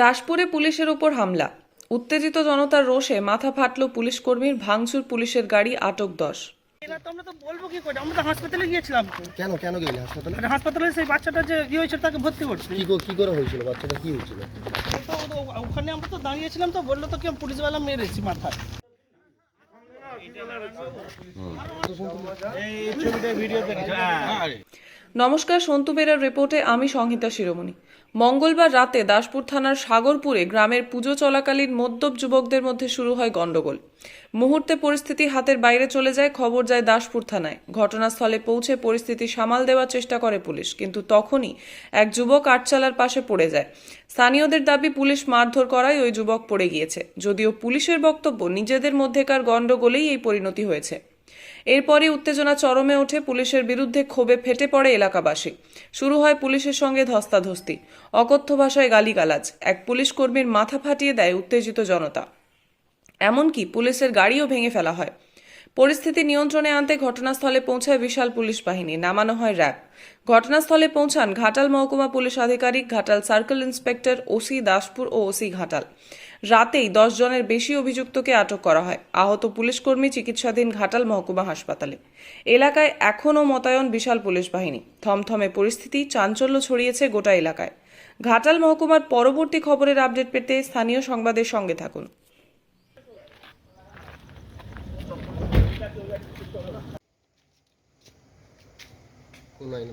দাসপুরে পুলিশের ওপর হামলা। উত্তেজিত জনতার রোষে মাথা ফাটল পুলিশ কর্মীর ভাঙচুর পুলিশের গাড়ি আটক দশ। এবার তো আমরা তো বলব কি করে? আমরা তো হাসপাতালে গিয়েছিলাম। কেন কেন গেলে হাসপাতালে? মানে হাসপাতালে সেই বাচ্চাটা যে ইয়ে হয়েছিল তাকে ভর্তি করছে। কি করে হয়েছিল? বাচ্চাটা কি হয়েছিল? তো ওখানে আমরা তো দাঁড়িয়েছিলাম তো বলল তো কি আমি পুলিশওয়ালা মেরেছি মাথায়। নমস্কার, সন্তু বেরার রিপোর্টে আমি সংহিতা শিরোমণি। মঙ্গলবার রাতে দাসপুর থানার সাগরপুরে গ্রামের পুজো চলাকালীন মদ্যপ যুবকদের মধ্যে শুরু হয় গন্ডগোল মুহূর্তে পরিস্থিতি হাতের বাইরে চলে যায়, খবর যায় দাসপুর থানায়। ঘটনাস্থলে পৌঁছে পরিস্থিতি সামাল দেওয়ার চেষ্টা করে পুলিশ, কিন্তু তখনই এক যুবক আটচালার পাশে পড়ে যায়। স্থানীয়দের দাবি, পুলিশ মারধর করায় ওই যুবক পড়ে গিয়েছে। যদিও পুলিশের বক্তব্য, নিজেদের মধ্যেকার গন্ডগোলেই এই পরিণতি হয়েছে। এরপরই উত্তেজনা চরমে ওঠে পুলিশের বিরুদ্ধে ক্ষোভে ফেটে পড়ে এলাকাবাসী। শুরু হয় পুলিশের সঙ্গে ধস্তাধস্তি। অকথ্য ভাষায় গালিগালাজ। এক পুলিশ কর্মীর মাথা ফাটিয়ে দেয় উত্তেজিত জনতা। এমনকি পুলিশের গাড়িও ভেঙে ফেলা হয়। পরিস্থিতি নিয়ন্ত্রণে আনতে ঘটনাস্থলে পৌঁছায় বিশাল পুলিশ বাহিনী। নামানো হয় র্যাব। ঘটনাস্থলে পৌঁছান ঘাটাল মহকুমা পুলিশ আধিকারিক, Ghatal circle inspector OC Daspur ও ওসি ঘাটাল। রাতেই দশ জনের বেশি অভিযুক্তকে আটক করা হয়। আহত পুলিশ কর্মী চিকিৎসাধীন ঘাটাল মহকুমা হাসপাতালে। এলাকায় এখনও মোতায়েন বিশাল পুলিশ বাহিনী। থমথমে পরিস্থিতি চাঞ্চল্য ছড়িয়েছে গোটা এলাকায়। ঘাটাল মহকুমার পরবর্তী খবরের আপডেট পেতে স্থানীয় সংবাদের সঙ্গে থাকুন। কোন আইন